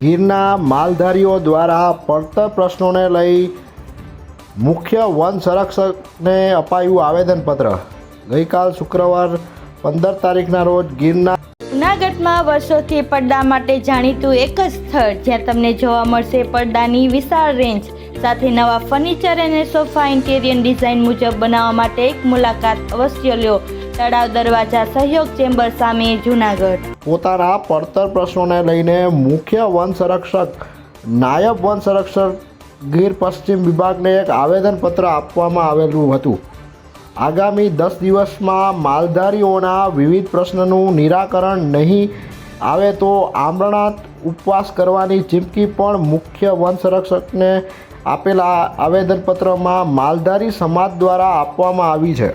ગીરના માલધારીઓ દ્વારા પડતર પ્રશ્નોને લઈ મુખ્ય વન સંરક્ષકને અપાયું આવેદનપત્ર. ગઈકાલ શુક્રવાર પંદર તારીખના રોજ ગીરના જૂનાગઢમાં વર્ષોથી પડદા માટે જાણીતું એક જ સ્થળ જ્યાં તમને જોવા મળશે પડદાની વિશાળ રેન્જ સાથે નવા ફર્નિચર અને સોફા ઇન્ટેરિયર ડિઝાઇન મુજબ બનાવવા માટે એક મુલાકાત અવશ્ય લ્યો તળાવ દરવાજા સહયોગ ચેમ્બર સામે જૂનાગઢ. પોતાના પડતર પ્રશ્નોને લઈને મુખ્ય વન સંરક્ષક, નાયબ વન સંરક્ષક ગીર પશ્ચિમ વિભાગને એક આવેદનપત્ર આપવામાં આવેલું હતું. આગામી દસ દિવસમાં માલધારીઓના વિવિધ પ્રશ્નનું નિરાકરણ નહીં આવે તો આમરણાત ઉપવાસ કરવાની ચીમકી પણ મુખ્ય વન સંરક્ષકને આપેલા આવેદનપત્રમાં માલધારી સમાજ દ્વારા આપવામાં આવી છે.